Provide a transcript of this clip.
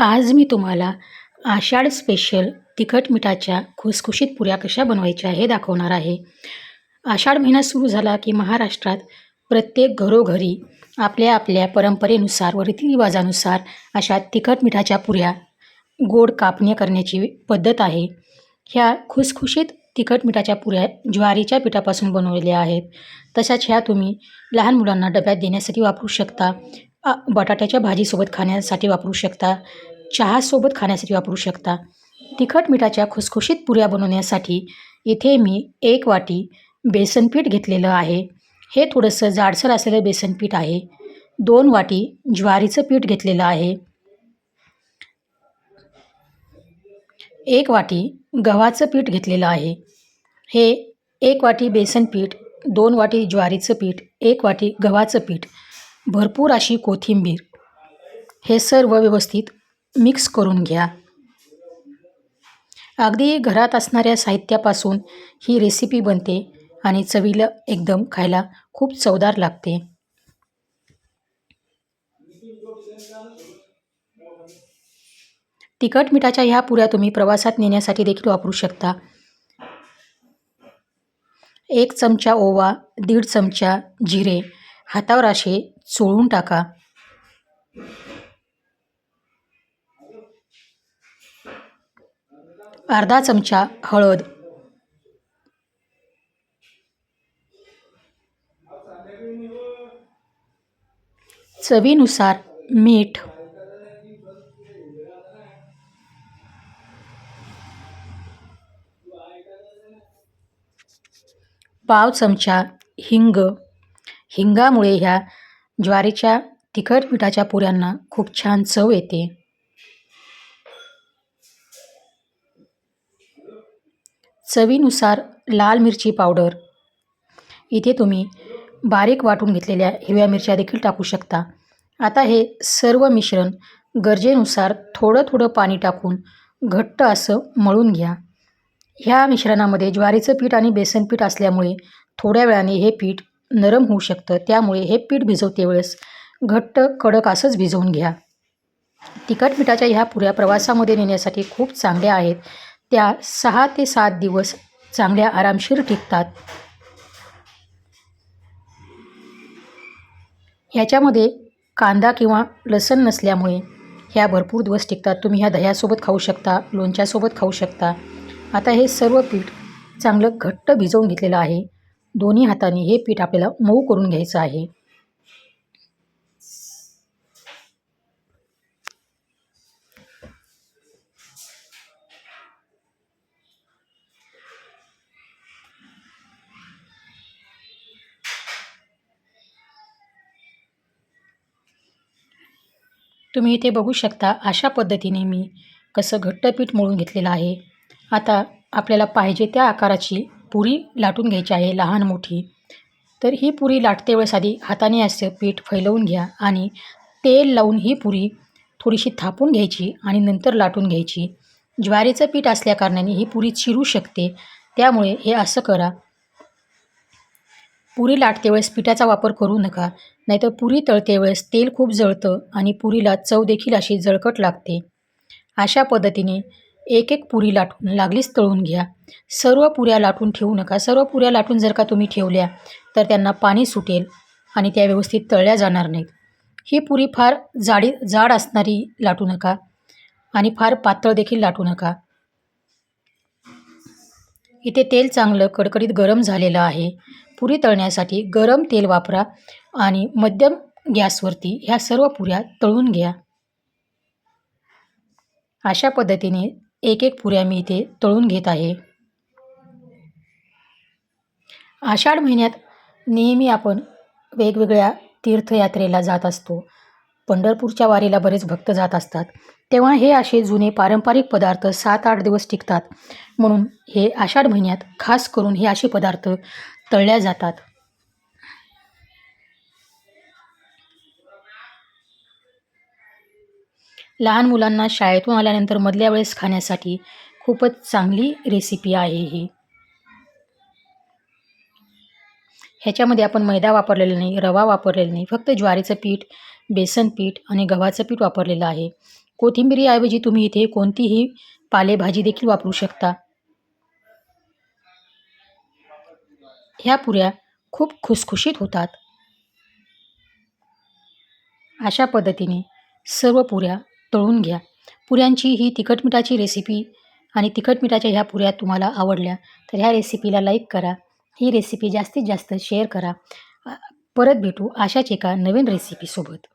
आज मी तुम्हाला आषाढ स्पेशल तिखट मिठाच्या खुसखुशीत पुऱ्या कशा बनवायच्या हे दाखवणार आहे. आषाढ महिना सुरू झाला की महाराष्ट्रात प्रत्येक घरोघरी आपल्या आपल्या परंपरेनुसार व रीतिरिवाजानुसार अशा तिखट मिठाच्या पुऱ्या गोड कापणे करण्याची पद्धत आहे. ह्या खुसखुशीत तिखट मिठाच्या पुऱ्या ज्वारीच्या पिठापासून बनवलेल्या आहेत. तशाच ह्या तुम्ही लहान मुलांना डब्यात देण्यासाठी वापरू शकता. बटाट्याच्या भाजीसोबत खाण्यासाठी वापरू शकता चहासोबत खाण्यासाठी वापरू शकता. तिखट मिठाच्या खुसखुशीत पुऱ्या बनवण्यासाठी इथे मी एक वाटी बेसनपीठ घेतलेलं आहे. हे थोडंसं जाडसर असलेलं बेसनपीठ आहे. दोन वाटी ज्वारीचं पीठ घेतलेलं आहे. एक वाटी गव्हाचं पीठ घेतलेलं आहे. हे एक वाटी बेसन पीठ दोन वाटी ज्वारीचं पीठ एक वाटी गव्हाचं पीठ. भरपूर अशी कोथिंबीर हे सर्व व्यवस्थित मिक्स करून घ्या. अगदी घरात असणाऱ्या साहित्यापासून ही रेसिपी बनते आणि चवीला एकदम खायला खूप चवदार लागते. तिखट मिठाच्या ह्या पुऱ्या तुम्ही प्रवासात नेण्यासाठी देखील वापरू शकता. एक चमचा ओवा दीड चमचा जिरे हातावर असे चोळून टाका. अर्धा चमचा हळद. चवीनुसार मीठ. पाव चमचा हिंग. हिंगामुळे ह्या ज्वारीच्या तिखट पिठाच्या पुऱ्यांना खूप छान चव येते. चवीनुसार लाल मिरची पावडर. इथे तुम्ही बारीक वाटून घेतलेल्या हिरव्या मिरच्या देखील टाकू शकता. आता हे सर्व मिश्रण गरजेनुसार थोडं थोडं पाणी टाकून घट्ट असं मळून घ्या. ह्या मिश्रणामध्ये ज्वारीचं पीठ आणि बेसन पीठ असल्यामुळे थोड्या वेळाने हे पीठ नरम होऊ शकतं. त्यामुळे हे पीठ भिजवते वेळेस. घट्ट कडक असंच भिजवून घ्या. तिखट मिठाच्या ह्या पुऱ्या प्रवासामध्ये नेण्यासाठी खूप चांगल्या आहेत. त्या सहा ते सात दिवस चांगल्या आरामशीर टिकतात. ह्याच्यामध्ये कांदा किंवा लसण नसल्यामुळे ह्या भरपूर दिवस टिकतात. तुम्ही ह्या दह्यासोबत खाऊ शकता लोणच्यासोबत खाऊ शकता. आता हे सर्व पीठ चांगलं घट्ट भिजवून घेतलेलं आहे. दोन्ही हाताने हे पीठ आपल्याला मऊ करून घ्यायचं आहे. तुम्ही इथे बघू शकता अशा पद्धतीने मी कसं घट्ट पीठ मळून घेतलेलं आहे. आता आपल्याला पाहिजे त्या आकाराची पुरी लाटून घ्यायची आहे लहान मोठी. तर ही पुरी लाटते वेळेस आधी हाताने असं पीठ फैलवून घ्या आणि तेल लावून ही पुरी थोडीशी थापून घ्यायची आणि नंतर लाटून घ्यायची. ज्वारीचं पीठ असल्याकारणाने ही पुरी चिरू शकते त्यामुळे हे असं करा. पुरी लाटते वेळेस पिठाचा वापर करू नका नाहीतर पुरी तळते वेळेस तेल खूप जळतं आणि पुरीला चव देखील अशी जळकट लागते. अशा पद्धतीने एक एक पुरी लाटून लागलीच तळून घ्या. सर्व पुऱ्या लाटून ठेवू नका. सर्व पुऱ्या लाटून जर का तुम्ही ठेवल्या तर त्यांना पाणी सुटेल आणि त्या व्यवस्थित तळल्या जाणार नाहीत. ही पुरी फार जाडी जाड असणारी लाटू नका आणि फार पातळ देखील लाटू नका. इथे तेल चांगलं कडकडीत गरम झालेलं आहे. पुरी तळण्यासाठी गरम तेल वापरा आणि मध्यम गॅसवरती ह्या सर्व पुऱ्या तळून घ्या. अशा पद्धतीने एक एक पुऱ्या मी इथे तळून घेत आहे. आषाढ महिन्यात नेहमी आपण वेगवेगळ्या तीर्थयात्रेला जात असतो. पंढरपूरच्या वारीला बरेच भक्त जात असतात. तेव्हा हे असे जुने पारंपरिक पदार्थ सात आठ दिवस टिकतात. म्हणून हे आषाढ महिन्यात खास करून हे असे पदार्थ तळल्या जातात. लहान मुलांना शाळेतून आल्यानंतर मधल्या वेळेस खाण्यासाठी खूपच चांगली रेसिपी आहे ही. ह्याच्यामध्ये आपण मैदा वापरलेला नाही रवा वापरलेला नाही फक्त ज्वारीचं पीठ बेसन पीठ आणि गव्हाचं पीठ वापरलेलं आहे. कोथिंबिरीऐवजी तुम्ही इथे कोणतीही पालेभाजी देखील वापरू शकता. ह्या पुऱ्या खूप खुसखुशीत होतात. अशा पद्धतीने सर्व पुऱ्या तळून घ्या. पुऱ्यांची ही तिखट मिठाची रेसिपी आणि तिखट मिठाच्या ह्या पुऱ्या तुम्हाला आवडल्या तर ह्या रेसिपीला लाईक करा. ही रेसिपी जास्तीत जास्त शेअर करा. परत भेटू अशाच एका नवीन रेसिपीसोबत